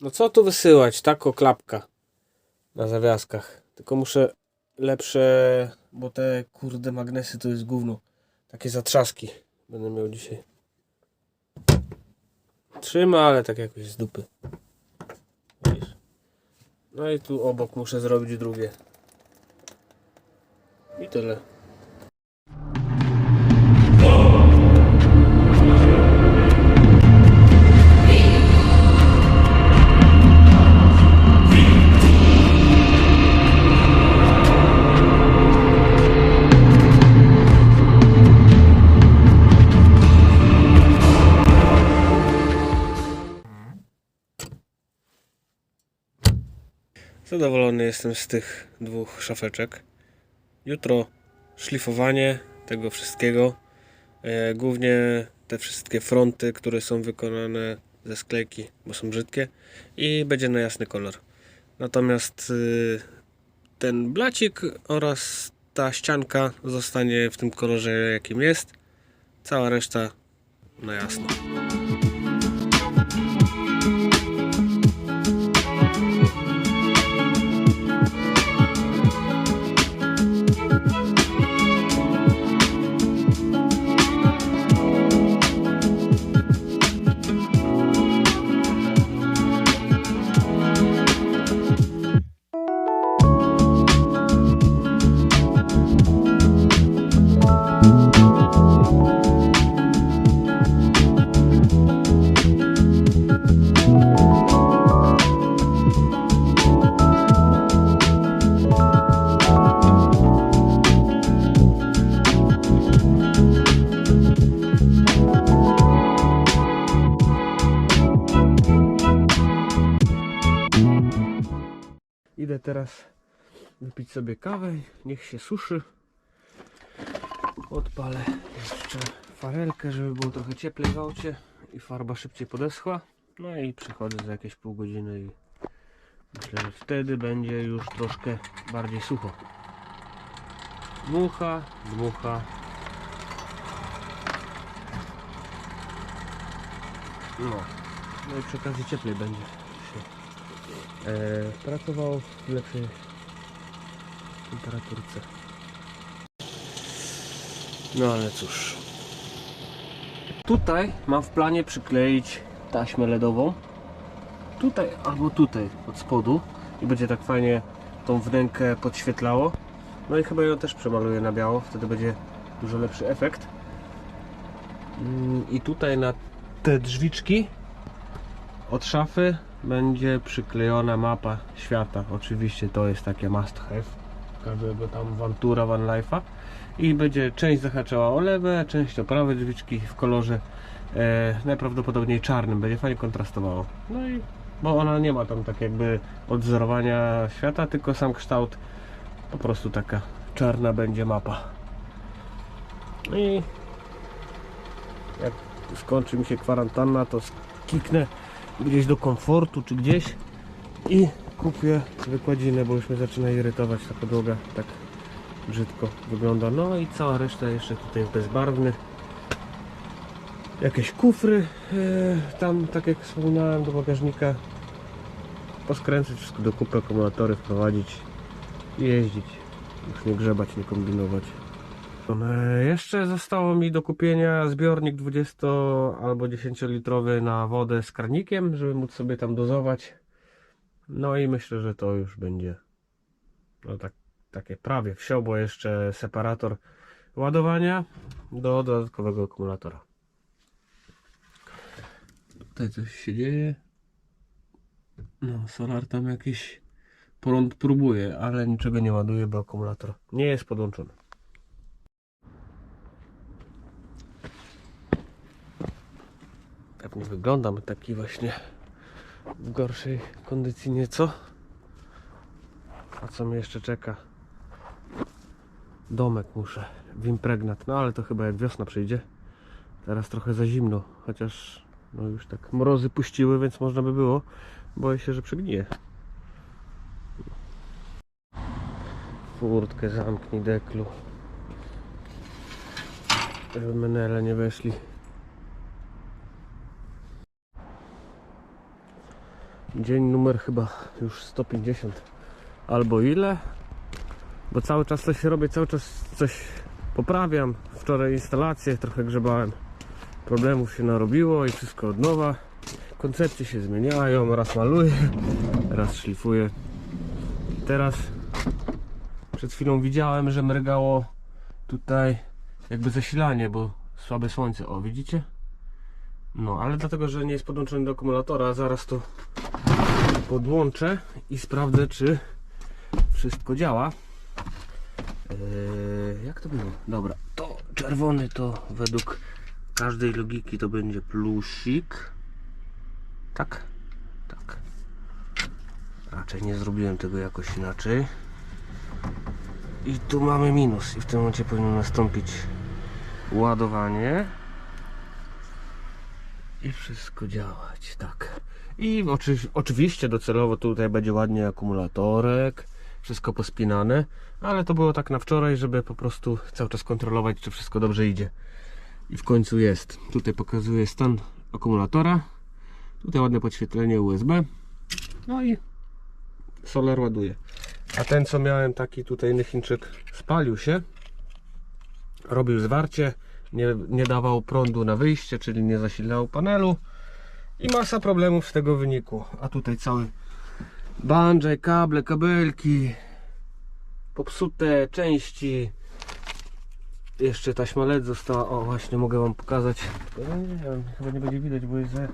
No co tu wysyłać? Tako klapka na zawiaskach. Tylko muszę lepsze, bo te kurde magnesy to jest gówno. Takie zatrzaski będę miał dzisiaj. Trzyma, ale tak jakoś z dupy. No i tu obok muszę zrobić drugie. I tyle. Jestem z tych dwóch szafeczek. Jutro szlifowanie tego wszystkiego. E, głównie te wszystkie fronty, które są wykonane ze sklejki, bo są brzydkie. I będzie na jasny kolor. Natomiast y, ten blacik oraz ta ścianka zostanie w tym kolorze jakim jest. Cała reszta na jasno. Teraz wypić sobie kawę, niech się suszy. Odpalę jeszcze farelkę, żeby było trochę cieplej w aucie i farba szybciej podeschła. No i przychodzę za jakieś pół godziny i myślę, że wtedy będzie już troszkę bardziej sucho. Dmucha, dmucha. No, no i przy okazji cieplej będzie pracował w lepszej temperaturce. No ale cóż. Tutaj mam w planie przykleić taśmę LEDową. Tutaj albo tutaj od spodu i będzie tak fajnie tą wnękę podświetlało. No i chyba ją też przemaluję na biało, wtedy będzie dużo lepszy efekt. Mm, I tutaj na te drzwiczki od szafy będzie przyklejona mapa świata. Oczywiście to jest takie must have każdego tam Vantura, Van Life'a i będzie część zahaczała o lewe, część o prawe drzwiczki w kolorze e, najprawdopodobniej czarnym, będzie fajnie kontrastowało. No i bo ona nie ma tam tak jakby odzorowania świata, tylko sam kształt po prostu taka czarna będzie mapa. No i jak skończy mi się kwarantanna, to kiknę gdzieś do komfortu czy gdzieś i kupię wykładzinę, bo już mnie zaczyna irytować ta podłoga tak brzydko wygląda. No i cała reszta jeszcze tutaj bezbarwny. Jakieś kufry e, tam, tak jak wspominałem, do bagażnika. Poskręcać wszystko do kupy, akumulatory wprowadzić i jeździć. Już nie grzebać, nie kombinować. E, Jeszcze zostało mi do kupienia zbiornik 20 albo 10 litrowy na wodę z karnikiem, żeby móc sobie tam dozować. No i myślę, że to już będzie no tak, takie prawie wsio, bo jeszcze separator ładowania do dodatkowego akumulatora. Tutaj coś się dzieje. No, solar tam jakiś prąd próbuje, ale niczego nie ładuje, bo akumulator nie jest podłączony. Pewnie wyglądam taki właśnie w gorszej kondycji nieco. A co mnie jeszcze czeka? Domek muszę w impregnat, no ale to chyba jak wiosna przyjdzie. Teraz trochę za zimno, chociaż no już tak mrozy puściły, więc można by było. Boję się, że przegnije. Furtkę zamknij deklu. Żeby menele nie weszli. Dzień numer chyba już 150 albo ile. Bo cały czas coś robię, cały czas coś poprawiam. Wczoraj instalację trochę grzebałem. Problemów się narobiło i wszystko od nowa. Koncepcje się zmieniają, raz maluję, raz szlifuję. Teraz przed chwilą widziałem, że mrygało tutaj jakby zasilanie, bo słabe słońce. O, widzicie? No, ale dlatego, że nie jest podłączony do akumulatora, zaraz to podłączę i sprawdzę, czy wszystko działa. Eee, jak to było? Dobra, to czerwony to według każdej logiki to będzie plusik. Tak? Tak. Raczej nie zrobiłem tego jakoś inaczej. I tu mamy minus i w tym momencie powinno nastąpić ładowanie i wszystko działać, tak. I oczy, oczywiście docelowo tutaj będzie ładnie akumulatorek, wszystko pospinane, ale to było tak na wczoraj, żeby po prostu cały czas kontrolować, czy wszystko dobrze idzie. I w końcu jest. Tutaj pokazuje stan akumulatora. Tutaj ładne podświetlenie USB. No i solar ładuje. A ten co miałem taki tutaj Chińczyk spalił się. Robił zwarcie, nie, nie dawał prądu na wyjście, czyli nie zasilał panelu. I masa problemów z tego wyniku. A tutaj cały bungee, kable, kabelki, popsute części. Jeszcze taśma LED została. O, właśnie mogę Wam pokazać. Nie, wiem, chyba nie będzie widać, bo jest za,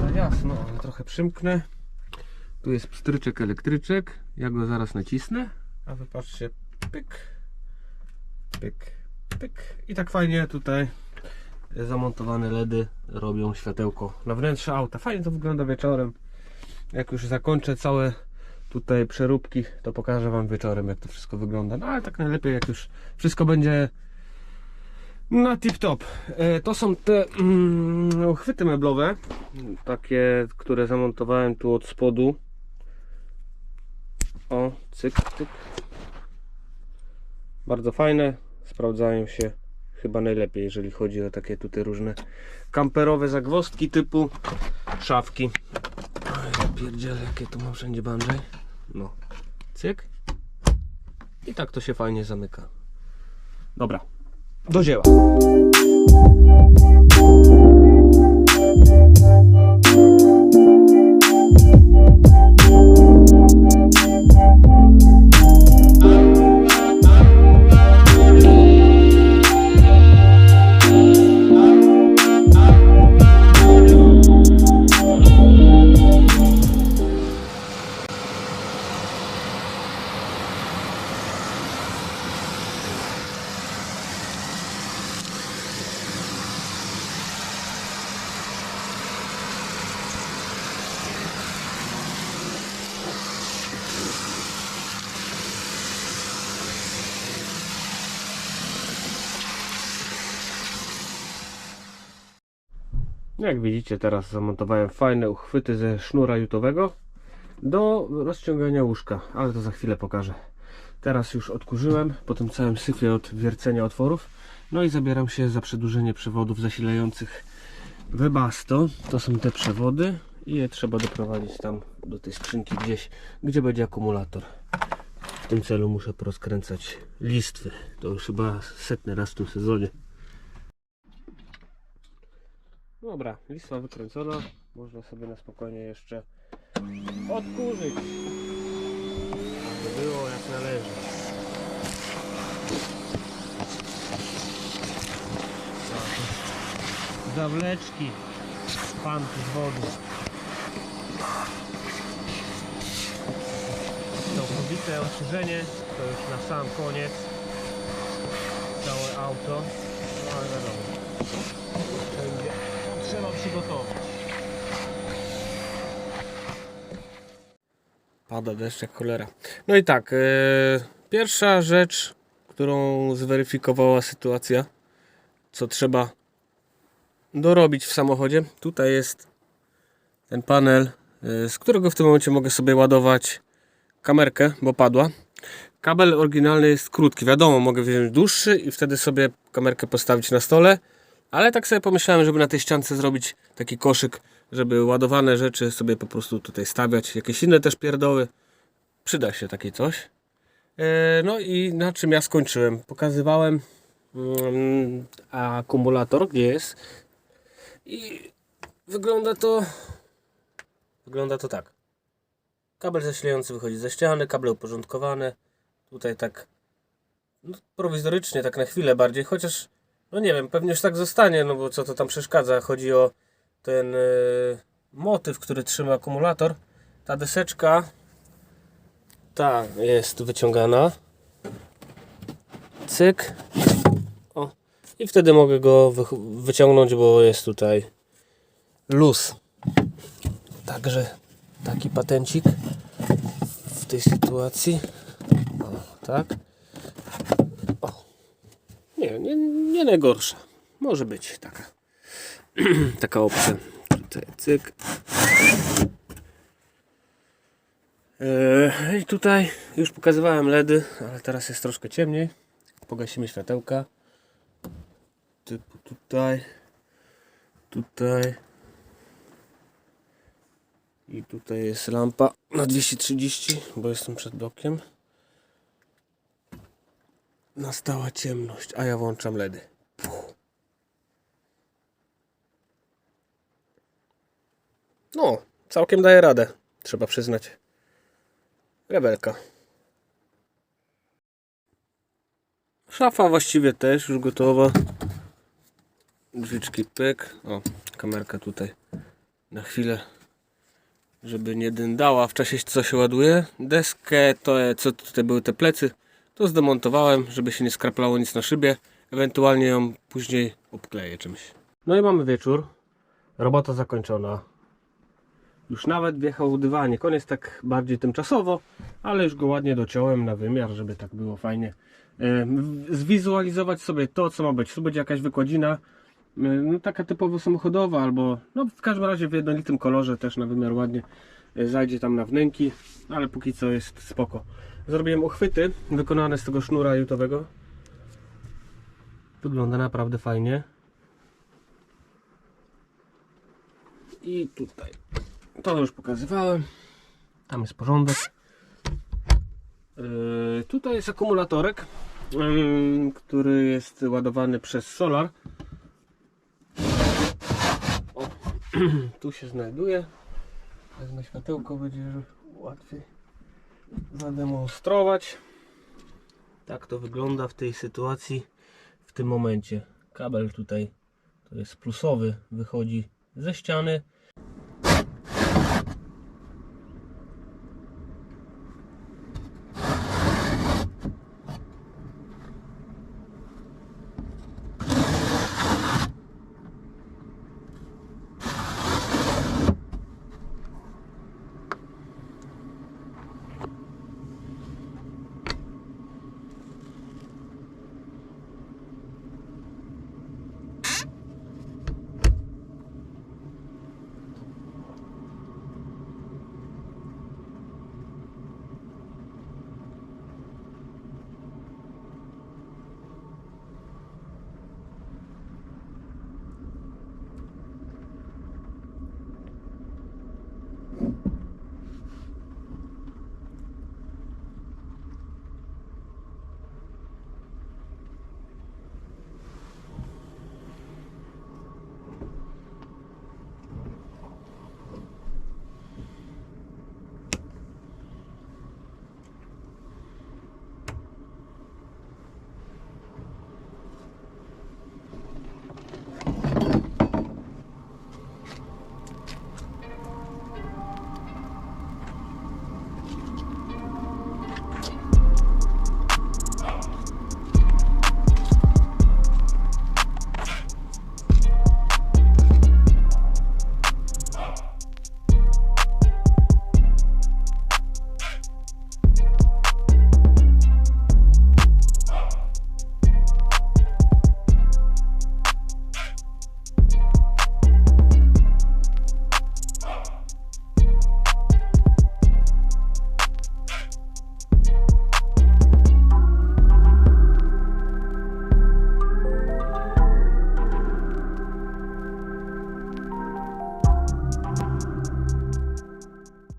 za jasno, ale trochę przymknę. Tu jest pstryczek elektryczek. Ja go zaraz nacisnę. A wy patrzcie, pyk, pyk, pyk. I tak fajnie tutaj zamontowane LEDy robią światełko na wnętrze auta. Fajnie to wygląda wieczorem. Jak już zakończę całe tutaj przeróbki, to pokażę Wam wieczorem, jak to wszystko wygląda. No ale tak najlepiej, jak już wszystko będzie na tip top. E, To są te mm, uchwyty meblowe, takie, które zamontowałem tu od spodu. O, cyk, cyk. Bardzo fajne, sprawdzają się chyba najlepiej, jeżeli chodzi o takie tutaj różne kamperowe zagwozdki typu szafki. Oj, ja pierdzielę, jakie tu mam wszędzie bungee. No, cyk. I tak to się fajnie zamyka. Dobra, do dzieła. Jak widzicie teraz zamontowałem fajne uchwyty ze sznura jutowego do rozciągania łóżka, ale to za chwilę pokażę. Teraz już odkurzyłem po tym całym syfie od wiercenia otworów. No i zabieram się za przedłużenie przewodów zasilających Webasto. To są te przewody i je trzeba doprowadzić tam do tej skrzynki gdzieś, gdzie będzie akumulator. W tym celu muszę porozkręcać listwy. To już chyba setny raz w tym sezonie. Dobra, listwa wykręcona. Można sobie na spokojnie jeszcze odkurzyć. Aby było jak należy. Tak. Zawleczki, panki z wody. Całkowite ostrzeżenie to już na sam koniec. Całe auto. No ale wiadomo. Trzeba przygotować. Pada deszcz jak cholera. No i tak, e, pierwsza rzecz, którą zweryfikowała sytuacja, co trzeba dorobić w samochodzie. Tutaj jest ten panel, e, z którego w tym momencie mogę sobie ładować kamerkę, bo padła. Kabel oryginalny jest krótki, wiadomo, mogę wziąć dłuższy i wtedy sobie kamerkę postawić na stole. Ale tak sobie pomyślałem, żeby na tej ściance zrobić taki koszyk żeby ładowane rzeczy sobie po prostu tutaj stawiać, jakieś inne też pierdoły. Przyda się takie coś. E, No i na czym ja skończyłem? Pokazywałem mm, akumulator, gdzie jest. I wygląda to wygląda to tak. Kabel zasilający wychodzi ze ściany, kable uporządkowane. Tutaj tak no, prowizorycznie, tak na chwilę bardziej, chociaż no nie wiem, pewnie już tak zostanie, no bo co to tam przeszkadza. Chodzi o ten e, motyw, który trzyma akumulator. Ta deseczka ta jest wyciągana. Cyk. O. I wtedy mogę go wy wyciągnąć, bo jest tutaj luz. Także taki patencik w tej sytuacji. O, tak. Nie, nie, nie najgorsza. Może być taka. taka opcja. Tutaj cyk. Eee, I tutaj już pokazywałem LEDy, ale teraz jest troszkę ciemniej. Pogasimy światełka. Typu tutaj, tutaj. I tutaj jest lampa na 230, bo jestem przed blokiem. Nastała ciemność, a ja włączam LEDy. Puch. No, całkiem daje radę, trzeba przyznać. Rebelka. Szafa właściwie też już gotowa. Drzwiczki pyk. O, kamerka tutaj na chwilę, żeby nie dyndała w czasie co się ładuje. Deskę, to co tutaj były te plecy, to zdemontowałem, żeby się nie skraplało nic na szybie. Ewentualnie ją później obkleję czymś. No i mamy wieczór. Robota zakończona. Już nawet wjechał dywanie. Koniec tak bardziej tymczasowo, ale już go ładnie dociąłem na wymiar, żeby tak było fajnie. E, Zwizualizować sobie to, co ma być. Tu będzie jakaś wykładzina, e, no taka typowo samochodowa, albo no w każdym razie w jednolitym kolorze, też na wymiar ładnie e, zajdzie tam na wnęki, ale póki co jest spoko. Zrobiłem uchwyty wykonane z tego sznura jutowego. Wygląda naprawdę fajnie. I tutaj to już pokazywałem. Tam jest porządek. Yy, tutaj jest akumulatorek, yy, który jest ładowany przez solar. O, tu się znajduje. Wezmę światełko, będzie łatwiej zademonstrować. Tak to wygląda w tej sytuacji, w tym momencie. Kabel tutaj to jest plusowy, wychodzi ze ściany